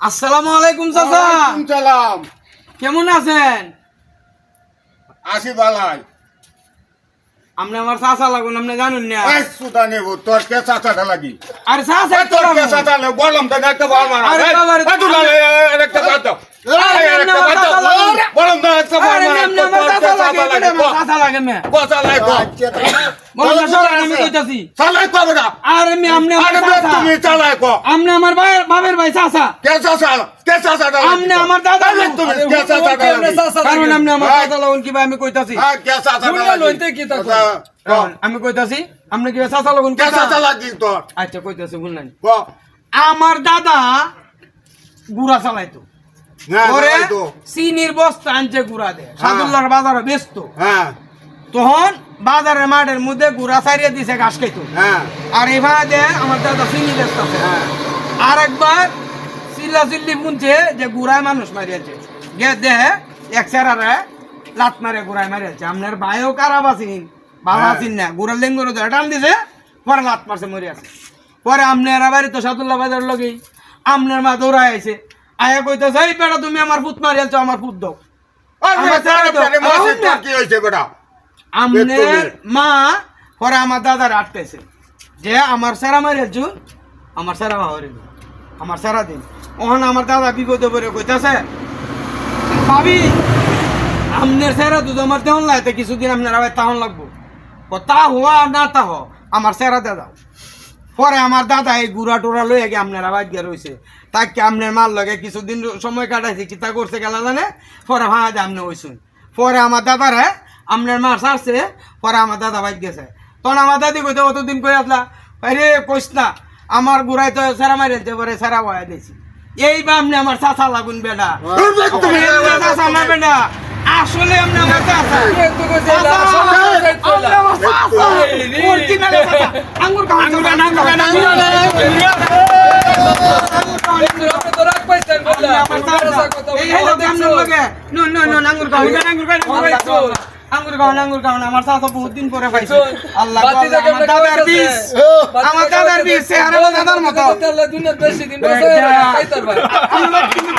আসসালামু আলাইকুম চাচা। সালাম। কেমন আছেন? আসি বালাই আপনি আমার চাচা লাগুন আপনি জানুন না। এই সুদা নেব তোর কে চাচাটা লাগি? আরে চাচা তোর কে চাচা বললাম তো একটা বল আরে বাবা একটা বাদ দাও। একটা বাদ দাও। চাচা লাগে। বললাম তো একটা বল আরে মারা এমনি আমার তোর কে চাচা লাগে লাগে মে কথা কো। বলেন আমি কইতাছি। চালাই কো বেটা আরে মে আপনি আমার চাচা। তুমি চালাই কো। আমার ভাই- ভাই চাচা। কে চাচা? কে আপনি আমার দাদা তুমি কে কারণ আপনি আমার ভাই। চাচা লাগুন কিবা আমি কইতাছি? হ্যাঁ কে লইতে কি তা ক। আমি কইতাছি কিবা চাচা লাগুন কে চাচা? লাগি তোর? আচ্ছা কইতাছি শুনলেন ক। আমার দাদা গুড়া চালাইতো। হ্যাঁ পরে চালাই তো। চিনির বস্তা আনছে গুড়া দে সাদুল্লার বাজারে ব্যস্ত। হ্যাঁ। তখন বাজারের মাঠের মধ্যে গুড়া সারিয়ে দিছে ঘাস খাইতো। হ্যাঁ। আর এভাবে দে আমার দাদা চিনি বেচতেছে আর একবার চিল্লা চিল্লি শুনছে যে গুড়ায় মানুষ মারিয়েছে। গে দে এক সেরারে লাত মারে গুড়ায় মারিয়েছে। আপনার ভাইও আছেন হ্যাঁ। আছেন না। গুড়ার লেঙ্গুর টান দিছে পরে লাত মারছে মরে আছে পরে আপনার বাড়ি তো সাতুল্লাহ বাজার লগেই। আপনার মা দৌড়ায় আইছে। আয়া কইতেছে এই বেটা তুমি আমার পুত মারিয়েছো আমার পুত দাও। আমনের মা পরে আমার দাদার আটকেছে যে আমার সেরা মারিয়েছু আমার সেরা মাহরে আমার সেরা দিন। ওখান আমার দাদা বিপদে পড়ে কইতাছে ভাবি আমনের সেরা দুধ আমার তেমন লাগতে কিছুদিন আপনার আবার তাহন লাগবো। তা হওয়া না তা হ আমার সেরা দাদা পরে আমার দাদা এই গুড়া টুরা লইয়া গিয়ে আপনার আবার গিয়ে রয়েছে তাকে আপনার মার লগে কিছুদিন সময় কাটাইছে কিতা করছে গেলা জানে? পরে ভাঙা যে আপনি হইছুন। পরে আমার দাদারে আপনার মার সারছে পরে আমার দাদা বাইক গেছে। তখন আমার দাদি কইতে অতদিন কই আসলা? আরে কইস না আমার গুড়াই তো সেরা মারিয়েছে পরে সেরা বয়া দিয়েছি। এই বা আপনি আমার চাচা লাগুন বেটা। চাচা না বেটা আসলে আপনি আমার চাচা। আঙ্গুর আঙ্গুর খাওয়ান, আঙ্গুর খাওয়ান। আমার চাচা বহুত দিন পরে পাইছে আল্লাহ আমার দাদার বিষ আমার দাদার বিষ চেহারা দাদার মতো বেশি দিন বাঁচে, খাইতে পারবা। আল্লাহ কিন্তু